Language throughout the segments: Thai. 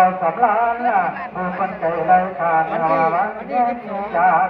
อสำลานน่ะผู้คนใจไรขาดนาวันนี้จากพา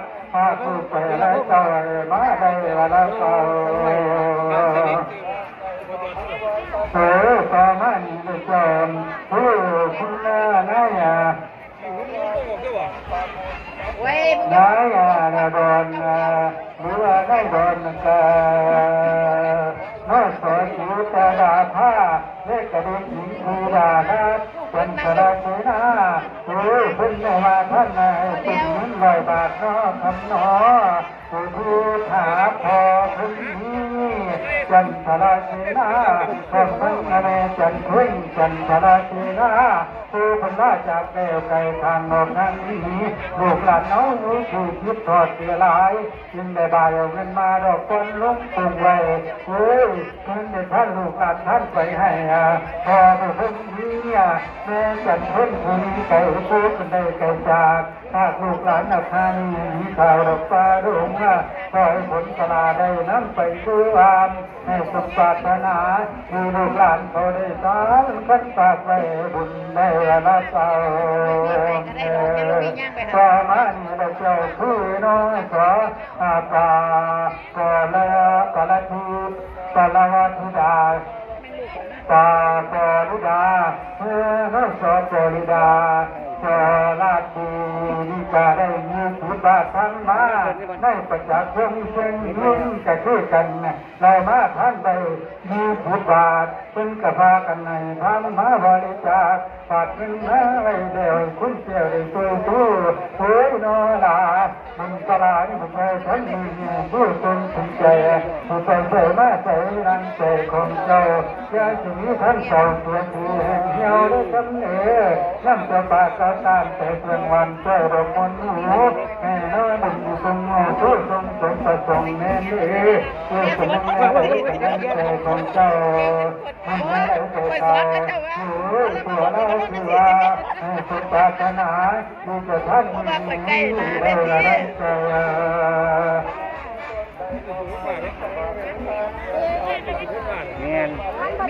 แก้วไก่ทางนอกนั้นนี้ลูกหลานน้องนี้คือคิดทอดเสียหลายจึงได้บายเอาเงินมาดอกคนลุกตุงไว้โอ้ยเงินเด็ดท่านลูกหลานท่านไปให้อะพอไปเพิ่งนี้อะแม่จันเพิ่งพึ่งไก่พูดได้ไก่จาก ถ้าลูกหลานนักทานีมีข่าวดอกฟ้าดงอะขอให้ผลสลาได้น้ำไปดูอามให้สมปรารถนามีลูกหลานเขาได้สารกันฝากไว้บุญได้ละเจ้าสามานีเราเจ้าคือน้อยขออาปากอละกะละทีกะละวัตุดาปาปอลิดาเมื่อนสอปอลิดา สลาตีนิกาได้มีสุบาทันมาได้ประจักษ์เพิ่งเชิงยิ่งกะคือกันเรามาท่านใดมีผุบาเป็นกระพากันในทำมาบริจาคฝากเงินมาไว้เดียวคุณเจียวได้ตัวตู้โอ้ยนอลามันตลาดนี่ผมไปฉันมีผู้ทรงถึงใจผู้ใจใจมาใจรังใจของเจ้ายาสีท่านสองตัวทีเหี่ยวได้กำเนิดน้ำจะปากกาตามแต่เพียงวันเจ้าดอกมนต์หูแม่น้อยมันอยู่ตรงงอทุกทรงสมประสงค์แน่นี่เพื่อสมแม่ไว้เป็นใจของเจ้ามันไม่ได้ใจเก่าโอ้ยตัวเราคือว่าสุปาสนาดูจะท่านมีได้ละได้ใจแม่น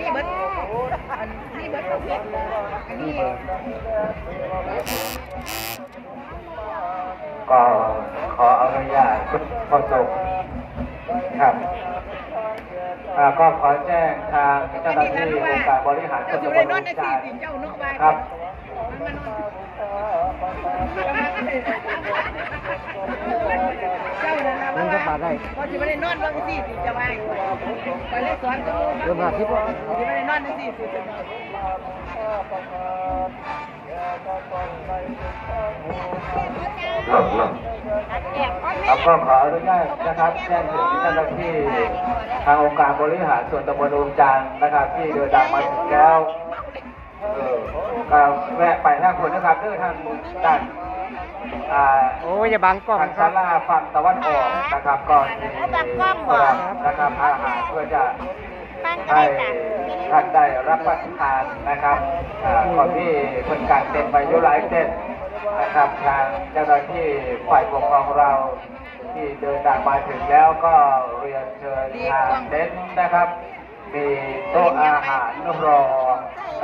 นี่เบิดอันนี่เบิดประเภทอันนี้ ก็ขออนุญาตคุณพอสงครับก็ขอแจ้งทางเจ้าหน้าที่องค์การบริหารส่วนอยู่ตำบในลนอนในจานสิเจ้านกายครับ นั่นนะว่าพอจะไม่ได้นอนบางสี่สิจะไปไปเลยสอนตัวเริ่มหาทิพย์ว่าจะไม่ได้นอนในสี่สิจะนอนหลบหลบครับก็ขออนุญาตนะครับแจ้งถึงเจ้าหน้าที่ทางองค์การบริหารส่วนตำบลองจานนะครับที่เดินทางมาถึงแล้วเออก็แวะไปทางคนนะครับเพื่อทางด้านอ่า โอ้ยอย่าบังกล้องครัศาบ ลาฝั่งตะวันออกนะครับก่อนที่นะครับอาหารเพื่อจะให้ท่านได้รับประทานนะครับอ่าก่อนที่คนการเต็นไปอยุหลายเต็นนะครับทางเจ้าหน้าที่ฝ่ายปกครองเราที่เดินทางมาถึงแล้วก็เรียนเชิญทางเต็นท์นะครับ มีโต๊ะอาหารรอ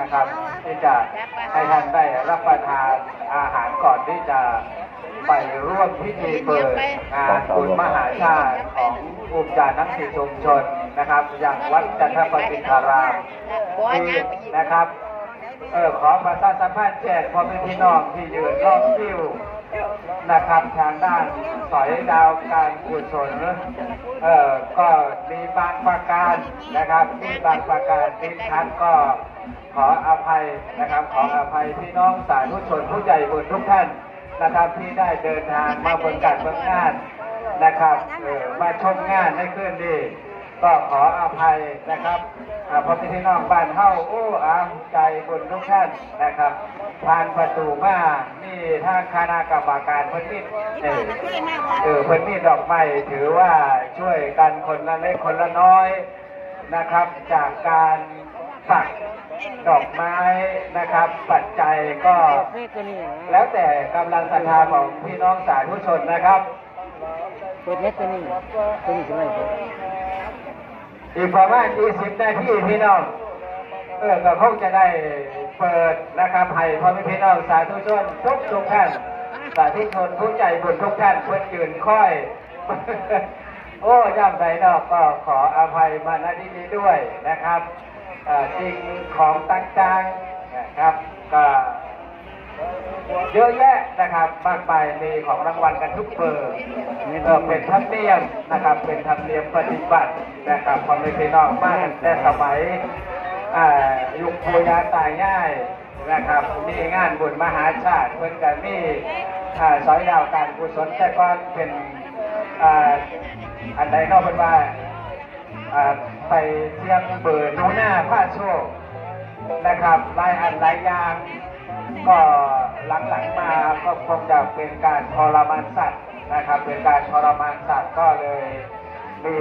นะครับที่จะให้ท่านได้รับประทานอาหารก่อนที่จะ ไปร่วมพิธีเปิดงานบุญมหาชาติของอุปจานักสิชุมชนนะครับอย่างวัดจันทปฏิทารามบัวที่ย่างไปอีนะครับเออขอประชาสัมพันธ์แจกพ่อแม่พี่น้องที่ยืนรอบคิวนะครับทางด้านสอยดาวการกุศลเออก็มีบางประการนะครับมีบางประการติดขัดก็ขออภัยนะครับ ขออภัยพี่น้องสาธุชนผู้ใหญ่บุญทุกท่าน นะครับที่ได้เดินทางมาบนการเมืองงานนะครับมาชมงานในคืนนี้ก็ขออภัยนะครับอ่าพ่อพี่น้องบ้านเฮาโอ้อามใจบุญทุกท่านนะครับ ผ่านประตูมานี่ถ้าคณะกรรมการเพิ่นมีเออเออเพิ่นมีดอกไม้ถือว่าช่วยกันคนละเล็กคนละน้อยนะครับ จากการปัก ดอกไม้นะครับ ปัจจัยก็ แล้วแต่กำลังศรัทธาของพี่น้องสาธุชนนะครับเปิดเน็ตตัวนี้ตัวนี้ใช่ไหมอีกประมาณ20นาทีพี่น้องเออก็คงจะได้เปิดนะครับให้พ่อแม่พี่น้องสาธุชนทุกทุกท่านสาธุชนผู้ใจบุญทุกท่านเพื่อนยืนค่อย โอ้ย่ำใดนอกก็ขออภัยมาณที่นี้ด้วยนะครับ สิ่งของต่างๆนะครับก็เยอะแยะนะครับมากมายมีของรางวัลกันทุกเบอร์เออเป็นธรรมเนียมนะครับ เป็นธรรมเนียมปฏิบัตินะครับความเป็นพี่น้องมากแต่สมัยอ่ายุคปูยาตาย่ายนะครับมีงานบุญมหาชาติเพิ่อนกันมีอ่าสอยดาวการกุศลแต่ก่อนเป็นอ,อันใดนอกเป็นอ่า ไปเที่ยงเบอร์ดูหน้าผ้าโชคนะครับหลายอันหลายอย่างก็หลังๆมาก็คงจะเป็นการทรมานสัตว์นะครับ เป็นการทรมานสัตว์ก็เลยมี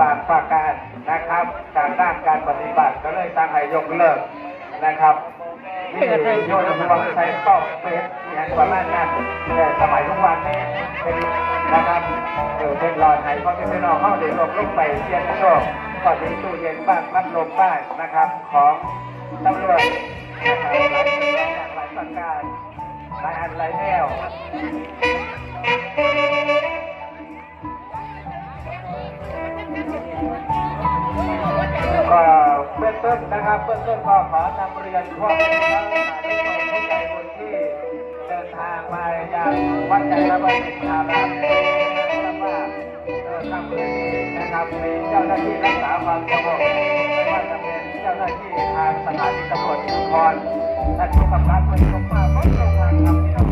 บางประการนะครับการด้านการปฏิบัติก็เลยตั้งให้ยกเลิกนะครับที่โยนระวังใช้เป้าเป็นอย่างประมาณนั้นแต่สมัยทุกวันนี้เป็นนะครับเดี๋ยวเป็นรอยไห้เพราะที่พี่น้องเข้าเดี๋ยวลงลงไปเสียงโชค ก็มีตู้เย็นบ้างพัดลมบ้างนะครับ ของตำรวจนะครับหลายหลายประการหลายอันหลายแนวก็เบื้องต้นนะครับเบื้องต้นก็ขอนำเรียนพวกพี่องทุกคนทุกใจบุญที่เดินทางมายังวัดใจันทบุรีอารามนะครับ นะครับเจ้าหน้าที่รักษาความสงบไม่ว่าจะเป็นเจ้าหน้าที่ทางสถานีตำรวจภูธรและผู้กำกับเป็นทุกภาคทุกโรงงานทำที่เร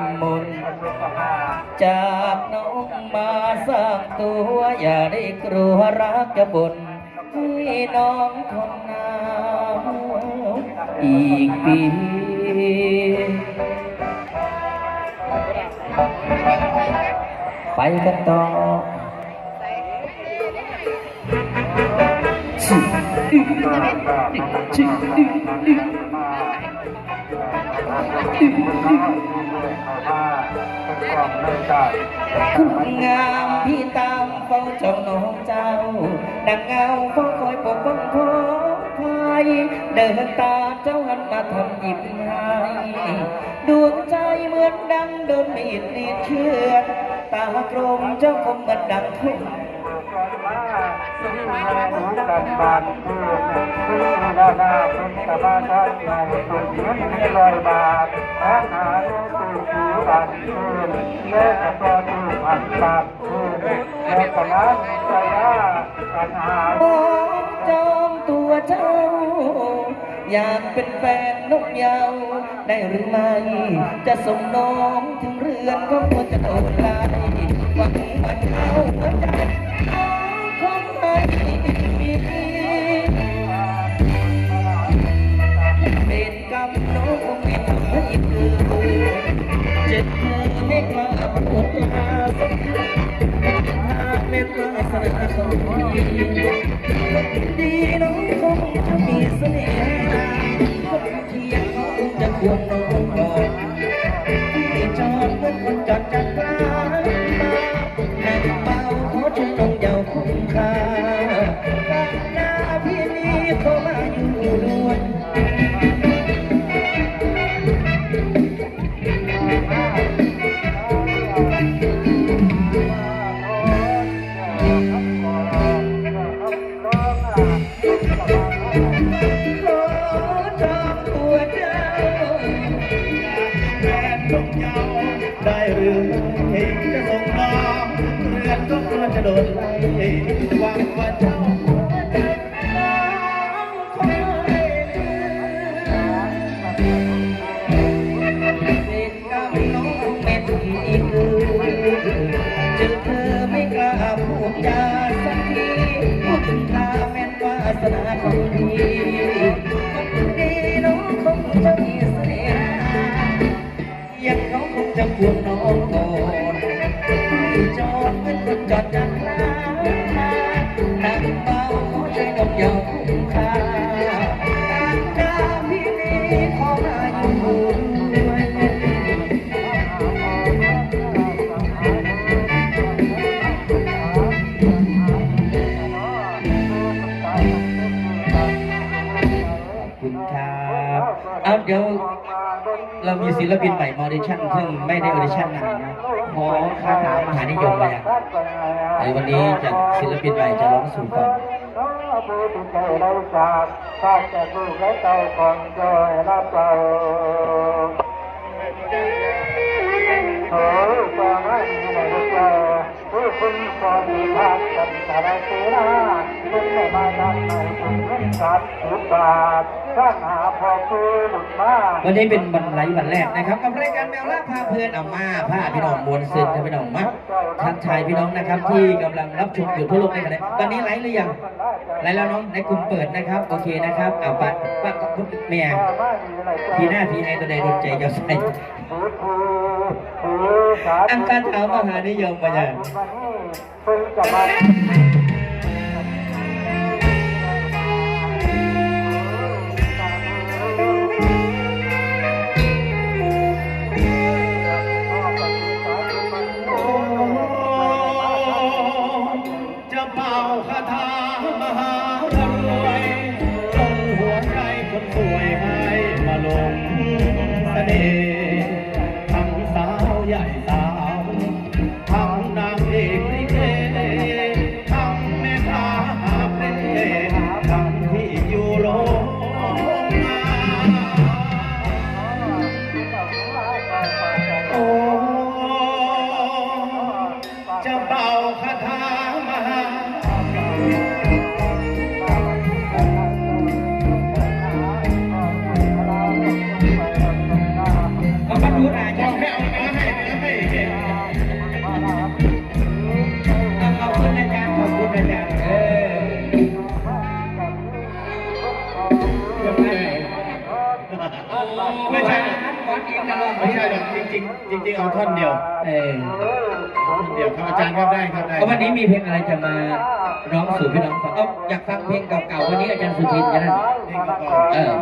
มมนต์จากน้องมาสร้างตัวอย่าได้กลัวรักจะบ่นให้น้องคนนาอีกปีไปกันต่อ คุณงามพี่ตามเฝ้าเจ้าน้องเจ้าดังเงาเฝ้าคอยปกป้องขอภัยเดินตาเจ้าหันมาทำหยิบให้ดวงใจเหมือนดังโดนมีดรีดเชือดตากลมเจ้าคมเหมือนดังทุ่ง จยาปัญหาโอ้จองตัวเจ้า อยากเป็นแฟนนกยาวได้หรือไม่ จะส่งน้องถึงเรือนก็ควรจะโดนไล่หวังว่าเจ้าหัวใจ เป็นกรรมน้องคงไม่ทำให้เกิดเจ็บเธอไม่กล้าพูดลาสักทีหากเมตตาสระสองทีดีน้องคงจะมีเสน่ห์คนที่ยังเขาคงจะควงน้อง ครับเอาเดี๋ยวเรามีศิลปินใหม่มาออดิชั่นซึ่งไม่ได้ออดิชั่นนานนะขอคาถามหานิยมไปอะวันนี้จะศิลปินใหม่จะร้องสู่ฟังผู้ที่ใจเราจากข้าจะลูกและเต่อนจอยรับเจ้าโอ้ฟัง ผู้คุณสอนมีภาคกันสารเสนาคุณไม่มาทำให้คุณเงินสัตว์สุดบาทข้าหาพอคือหลุดมาวันนี้เป็นวันไลวันแรกนะครับกับรายการแมวล่าพาเพื่อนเอามาพาพี่น้องมวลซึนพี่น้องมาทักทายพี่น้องนะครับ ที่กำลังรับชมอยู่ทั่วโลกในขณะตอนนี้ไลฟ์หรือยังไลฟ์แล้วน้องในกลุ่มเปิดนะครับโอเคนะครับเอาปัดปัดกับเมียพีหน้าพีไอตัวใดโดนใจจ้าใส่ อังการถามมหานิยมมาอย่า ท่อนเดียวเออท่อนเดียวครับอาจารย์ครับได้ครับได้เอาวันนี้มีเพลงอะไรจะมาร้องสู่พี่น้องฟังเอาอยากฟังเพลงเก่าๆวันนี้อาจารย์สุทินกันนั่นนี่ก็ก่อนเออ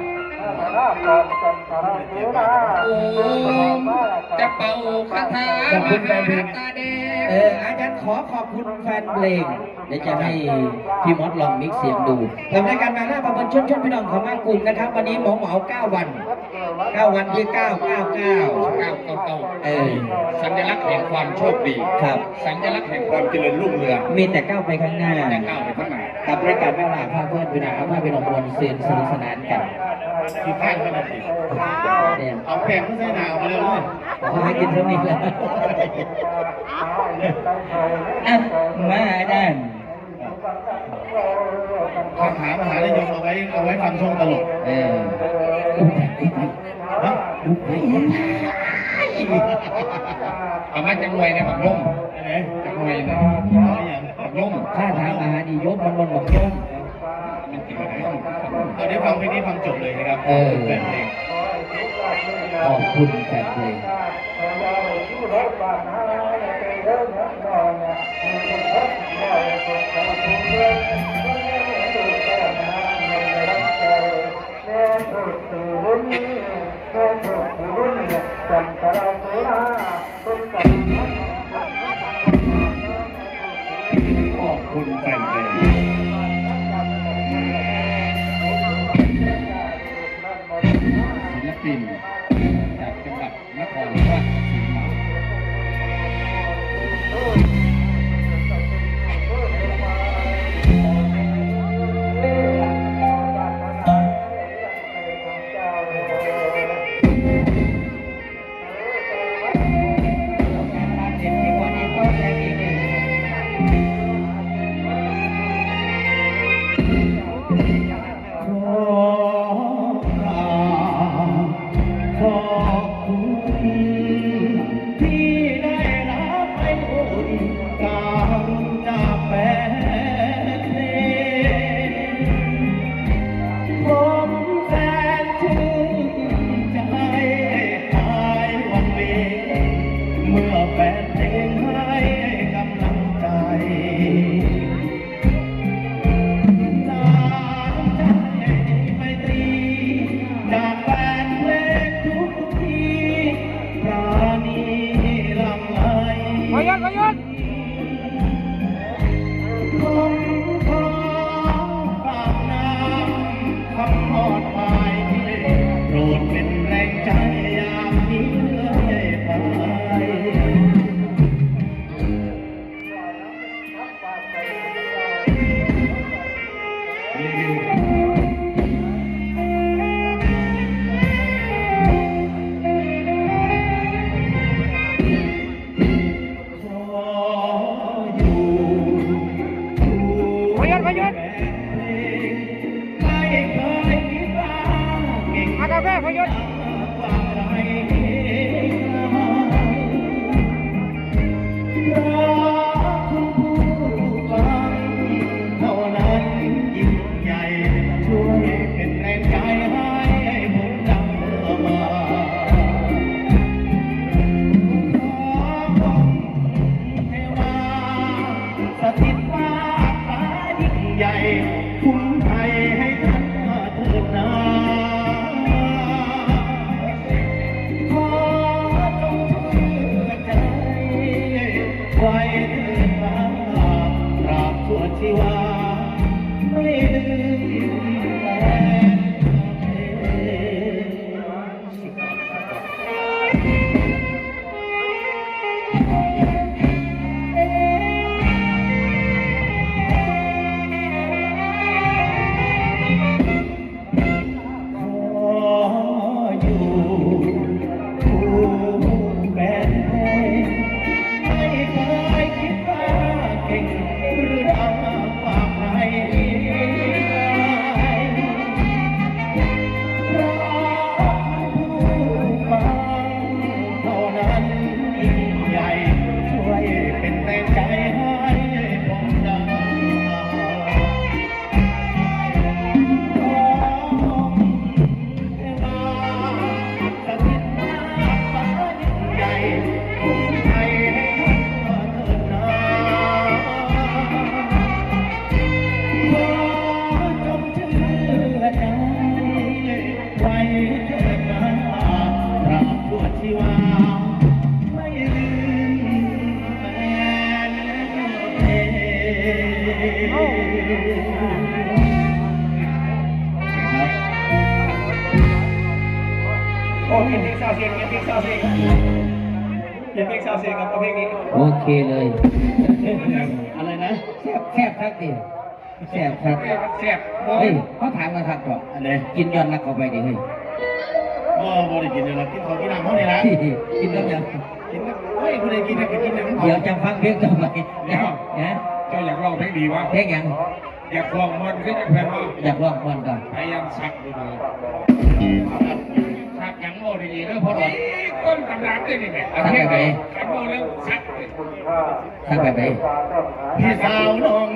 โอ้จะเป่าคาถาขอบคุณแฟนเพลงตาแดง เอออาจารย์ขอขอบคุณแฟนเพลงเดี๋ยวจะให้พี่มอสลองมิกซ์เสียงดูทำรายการมาหน้าประเมินชนชนพี่น้องของมากลุ่มนะครับ วันนี้หมอเหมา9 วัน 9 วันคือ9 9 9เก้าเก้าเก้าเออสัญลักษณ์แห่งความโชคดีครับ สัญลักษณ์แห่งความเจริญรุ่งเรืองมีแต่ก้าวไปข้างหน้าแต่ก้าวไปข้างหน้ากับรายการแม่ลาพาเพื่อนพี่น้องเอาพาพี่น้องมวลเสียนสนุกสนานกัน ที่ข้างขนาดนี้เนี่ยเอาแป้งไม่ใส่หนาวมาเร็วเลยขอให้กินเท่านี้แหล้วอะมาด้านคาถามมหานิยมเอาไว้เอาไว้ฟังช่วงตลกเออเอามาจังวยในบักย่อมจังวยนเอาอย่างบักย่อมข้าถามมหานิยมมันมันบอกย่อม มันติดอะไรเอาเดี๋ยวฟังเพลงนี้ฟังจบเลยนะครับเออ แฟนเพลงขอบคุณแฟนเพลงเข เพลงซาวเสียงเก็บเพลงซาวเสียงเก็บเพลงซาวเสียงกับเพลงนี้โอเคเลย อะไรนะแคบครับดิแคบครับแซ่บเฮ้ยเขาถามมาครับก่อนอันไหนกินย้อนรักเข้าไปดิเฮ้ยบ่บ่ได้กินเลยละกินของกินน้ำเขาเนี่ยนะกินแล้วยังกินนะเฮ้ยบ่ได้กินนะไปกินน้ำเขาเดี๋ยวจะฟังเพลงต่อไปเดี๋ยวนะเจ้าอยากร้องเพลงดีวะเพลงยังอยากลองมันขึ้นแฟนว่าอยากร้องก่อนก่อนพยายามสักดูดูสัก ยังโม่ดีๆแล้วพอหลอดต้นตำรับด้วยนี่แหละเอาเทียบไปกันโม่แล้วสักทักแบบไหนพี่สาวน้อง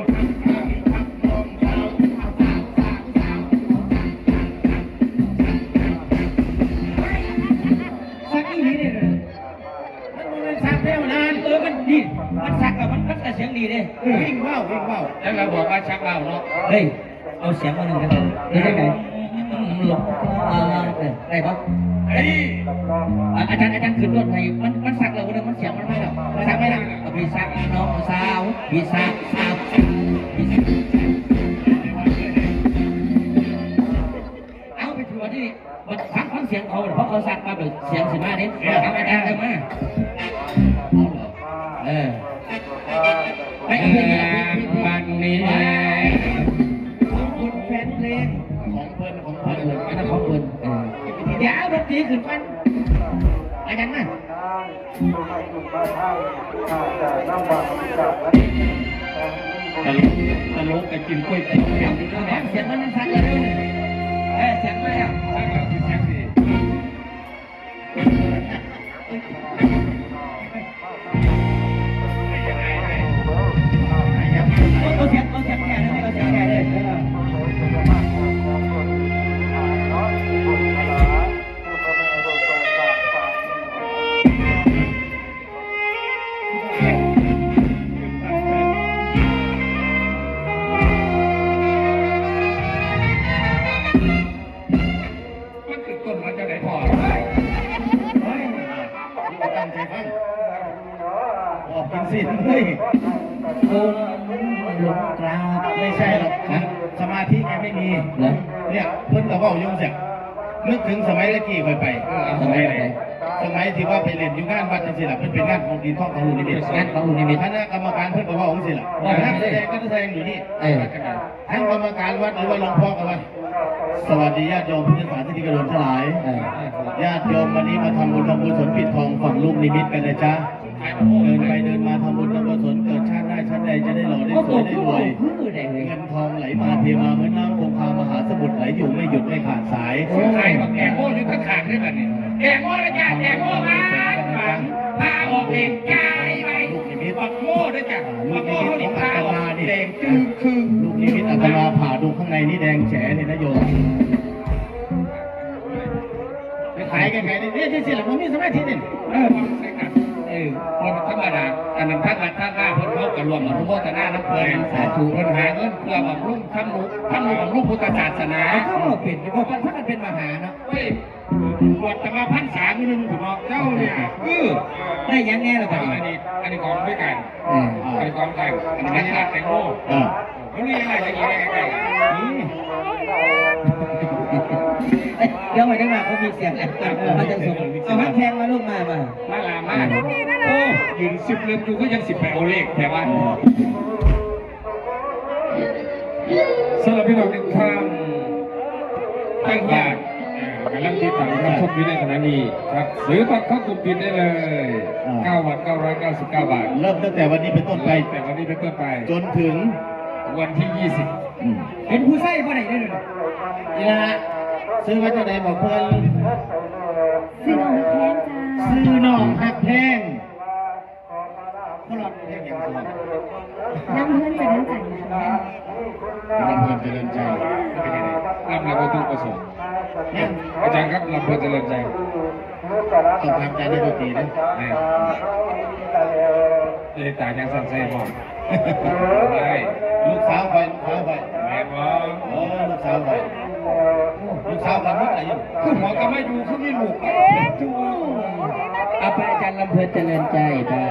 สักอีนี้เนี่ยมันบ่เป็นสักแล้วนานเออมันดีดีเด้วิ่งว่าววิ่งว่าวแล้วเราบอกว่าชักเบาเนาะเฮ้ยเอาเสียงมาหนึ่งกันได้ได้ไหมหลงเออได้ปะเฮ้ยอาจารย์อาจารย์ขึ้นรถให้มันมันสักเราเลยมันเสียงมันไม่หรอกมันสักไม่หรอกพี่สักน้องสาวพี่สักสาวเอาไปถือว่าที่มันฟังฟังเสียงเขาเพราะเขาสักมาแบบเสียงสิมาเนี่ยเอาอาจารย์เลยมาเออไม่เอาเพลงนี้เพลงวันนี้ ดี๋ยวเอาดนตรีขึ้นมันอาจารย์มาตลกตลกแต่กินกล้วยกินเป็นอยู่ด้วยแหมเสียงมันนั่นสักเลยเออเสียงมาแล้วชักเบาคือชักดีเอาเสียงเอาเสียงแก่เลยเอาเสียงแก่เลย ฮ้ยองหลงกราบไม่ใช่หรอกนะสมาธิแกไม่มีเหรอ เนี่ยเพิ่นก็เว้ายุ่งเสียนึกถึงสมัยตะกี้เคยไปสมัยไหนสมัยที่ว่าไปเล่นอยู่งานวัดจังซี่ล่ะเพิ่นเป็นงานของดีท่องของลูกนิมิตงานของลูกนิมิตคณะกรรมการเพิ่นก็เว้าจังซี่ล่ะว่านักแสดงก็แสดงอยู่นี่เออทั้งกรรมการวัดหรือว่าหลวงพ่อกันว่าสวัสดีญาติโยมพุทธศาสนิกชนทั้งหลายญาติโยมวันนี้มาทำบุญทำบุญสนปิดทองฝั่งลูกนิมิตกันนะจ๊ะ เดินไปเดินมาทำบุญทำกุศลเกิดชาติหน้าชาติใดจะได้หล่อได้ก็สตวยกได้ที่รหัววยคือได้เลยเงินทองไหลมาเทมาเหมือนน้ำคงคามหาสมุทรไหลอยู่ไม่หยุดไม่ขาดสายซื้อขายบักแกงโม่อยู่ข้างขางได้แบบนี้แกงโม่เลยจ้ะแกงโม่มาฝังพาออกเองจ่ายไปลูกนิมิตบักโม่ด้วยจ้ะลูบักกนิโม่มิตเขาขดิองพาอาตออกมานี่เองคือคือลูกนิมิตอาตมาผ่าดูข้างในนี่แดงแฉนี่นะโยมไปขายไกลๆนี่เนี่ยที่สิหลังมันมีสมาธินี่เออมันใช่กันเออ คนธรรมดาอันนั้นท่านวัดท่านว่าเพิ่นเขากระรวมอนุโมทนาน้ำเพลินสาธุเพิ่นหาเงินเพื่อบำรุงทำนุทำนุบำรุงพุทธศาสนาเขาก็เป็นเพราะท่านท่านเป็นมหาเนาะเฮ้ยบวชแต่มาพันสามนึงถึงเนาะเจ้าเนี่ยเออได้ยังแน่ละอับัดนนี้นี้อันนี้ของด้วยกันเอออันนี้ของกันอันนี้ราชแตงโมเออเขาเรียกอะไรจะกินอะไรกันนี่เดี๋ยวไปได้มาเขามีเสียงมาจะส่งเอาฮักแพงมาลูกมามามาลามาโอ้ยืนสิบเล่มดูก็ยังสิบแปดโอเลขแต่ว่าสำหรับพี่น้องทุกท่านตั้งญาติกำลังติดตามรับชมอยู่ในขณะนี้ครับซื้อบัตรเข้ากลุ่มปิดได้เลย9วัน999 บาท เริ่มตั้งแต่วันนี้เป็นต้นไป แต่วันนี้เป็นต้นไป จนถึงวันที่ 20 เป็นผู้ใส่ผู้ไหนได้เลยนี่นะฮะ ซื้อมาจากไหนบอกเพื่อนซื้อน้องแพงจ้าซื้อน้องหักแพงเขาหลอดแพงอย่างไรน้ำเพื่อนจะน้ำใจนะลำเพลินเจริญใจเป็นยังไงรับแล้วก็ทุกประสงค์เนี่ยอาจารย์ครับลำเพลินเจริญใจต้องทำใจได้ดนตรีนะแม่เลยตายังสั่นใจมองได้ลูกสาวไปลูกสาวไปแม่มองเออลูกสาวไป ลูกสาวกันเมื่อไหร่อยู่คือหมอก็ไม่ดูคือไม่ลูกเอาไปอาจารย์ลำเพลินเจริญใจได้